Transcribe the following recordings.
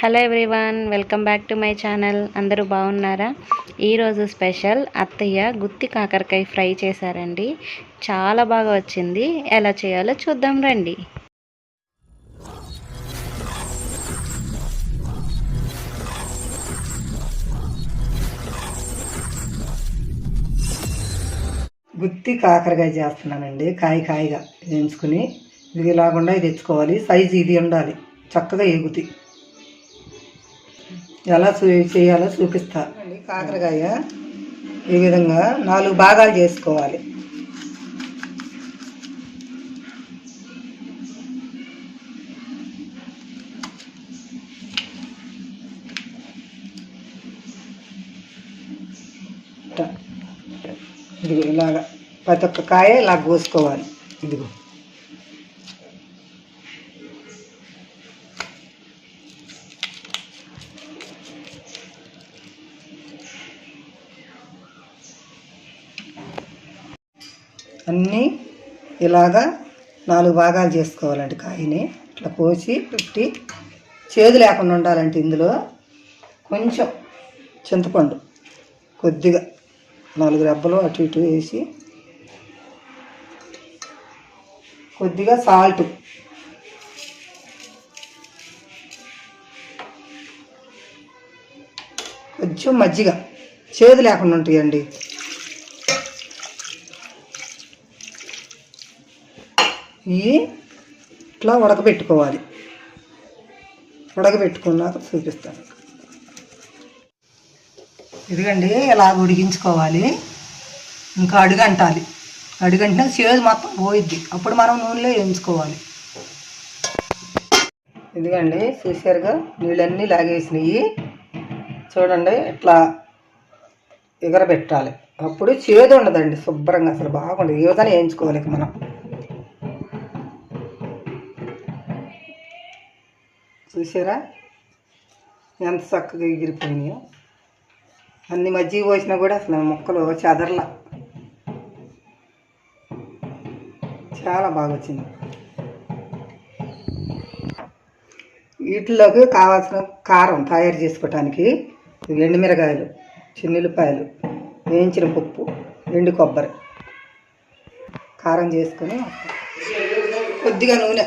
Hello everyone welcome back to my channel. అందరూ బాగున్నారా? ఈరోజు స్పెషల్ అత్తయ్య గుత్తి కాకరకాయ ఫ్రై చేశారండి. చాలా బాగా వచ్చింది. ఎలా చేయాలో చూద్దాం రండి. గుత్తి కాకరకాయ చేస్తున్నానండి. కాయ కాయగా వేయించుకుని ఇది ఇలాగుండా ఇది తెచ్చుకోవాలి. సైజు ఇది ఉండాలి. చక్కగా ఎగుతి ఎలా చూ చేయాలో చూపిస్తా. కాకరకాయ ఈ విధంగా నాలుగు భాగాలు చేసుకోవాలి. ఇదిగో ఇలాగా ప్రతి ఒక్క కాయ ఇలా కోసుకోవాలి. ఇదిగో. అన్నీ ఇలాగా నాలుగు భాగాలు చేసుకోవాలండి కాయని. ఇట్లా కోసి పెట్టి చేదు లేకుండా ఉండాలంటే ఇందులో. కొంచెం చింతపండు కొద్దిగా నాలుగు రెబ్బలు అటు ఇటు వేసి కొద్దిగా సాల్ట్. కొంచెం మజ్జిగ. చేదు లేకుండా ఉంటాయండి. ఇట్లా ఉడకబెట్టుకోవాలి ఉడకబెట్టుకున్నాక చూపిస్తాను. ఇదిగండి ఇలా ఉడికించుకోవాలి. ఇంకా అడుగంటాలి. అడుగంటినా చేదు మొత్తం పోయిద్ది. అప్పుడు మనం నూనెలో వేయించుకోవాలి. ఇదిగండి చూసారుగా నీళ్ళన్నీ లాగేసినాయి. చూడండి ఇట్లా ఎగరబెట్టాలి. అప్పుడు చేదు ఉండదండి శుభ్రంగా అసలు బాగుండదు. ఈ విధంగా వేయించుకోవాలి మనం. చూసారా ఎంత చక్కగా ఎగిరిపోయినాయో. అన్ని మజ్జిగ పోసినా కూడా అసలు మొక్కలు చెదరల. చాలా బాగా వచ్చింది. వీటిలోకి కావాల్సిన కారం తయారు చేసుకోవటానికి ఎండుమిరగాయలు ఎండుమిరకాయలు వేయించిన పప్పు ఎండు కొబ్బరి. కారం చేసుకొని కొద్దిగా నూనె.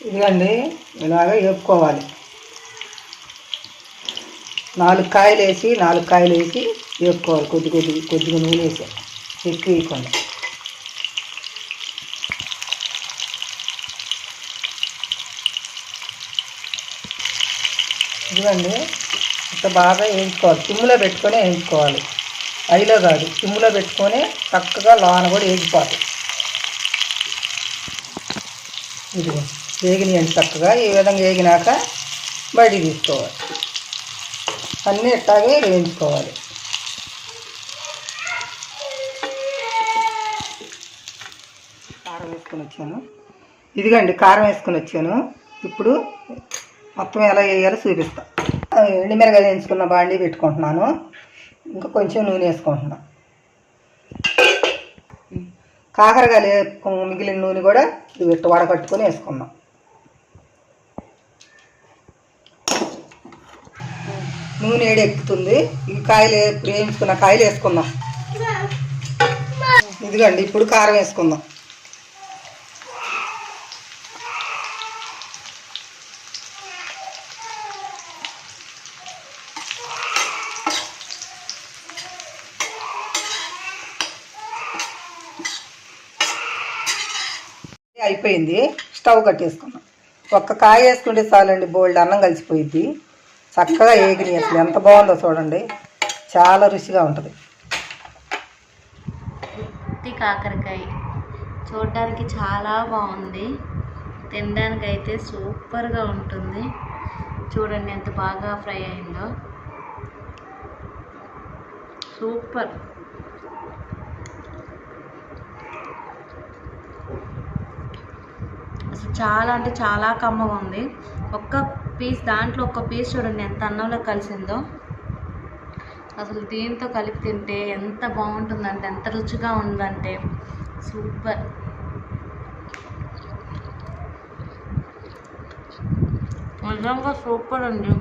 ఇదిగండి ఇలాగ వేపుకోవాలి. నాలుగు కాయలు వేసి నాలుగు కాయలు వేసి వేపుకోవాలి. కొద్ది కొద్ది కొద్దిగా నూనె వేసి. ఎక్కువ వేయకుండా. ఇదిగండి ఇంత బాగా వేయించుకోవాలి. సిమ్లో పెట్టుకొని వేయించుకోవాలి. ఐలో కాదు సిమ్లో పెట్టుకొని చక్కగా లోన కూడా వేయించుకోవాలి ఇదిగో. వేగినాయండి చక్కగా. ఈ విధంగా వేగినాక బయటికి తీసుకోవాలి. అన్నీ ఇట్టాగే వేయించుకోవాలి. కారం వేసుకొని వచ్చాను. ఇదిగండి కారం వేసుకొని వచ్చాను. ఇప్పుడు మొత్తం ఎలా వేయాలో చూపిస్తా. ఆ, వేయించుకున్న బాండీ పెట్టుకుంటున్నాను. ఇంకా కొంచెం నూనె వేసుకుంటున్నాను కాకరకాయలు మిగిలిన నూనె కూడా ఇవి ఇట్ట వడకట్టుకొని వేసుకున్నాం. నూనె ఏడు ఎక్కుతుంది. ఈ కాయలు వేయించుకున్న కాయలు వేసుకుందాం. ఇదిగండి ఇప్పుడు కారం వేసుకుందాం. అయిపోయింది. స్టవ్ కట్టేసుకున్నాం ఒక్క కాయ వేసుకుంటే చాలండి బోల్డ్ అన్నం కలిసిపోయింది చక్కగా ఏగినాయి అసలు ఎంత బాగుందో చూడండి. చాలా రుచిగా ఉంటుంది. కాకరకాయ చూడడానికి చాలా బాగుంది. తినడానికి అయితే సూపర్గా ఉంటుంది. చూడండి ఎంత బాగా ఫ్రై అయిందో. సూపర్. చాలా అంటే చాలా కమ్మగా ఉంది. ఒక్క పీస్ దాంట్లో ఒక్క పీస్ చూడండి ఎంత అన్నంలో కలిసిందో. అసలు దీంతో కలిపి తింటే ఎంత బాగుంటుందంటే ఎంత రుచిగా ఉందంటే. సూపర్. నిజంగా సూపర్ అండి.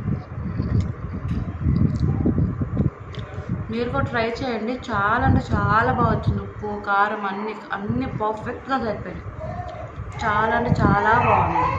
మీరు కూడా ట్రై చేయండి. చాలా అంటే చాలా బాగా వచ్చింది. ఉప్పు కారం అన్ని అన్ని పర్ఫెక్ట్గా సరిపోయింది చాలా అంటే చాలా బాగుంది.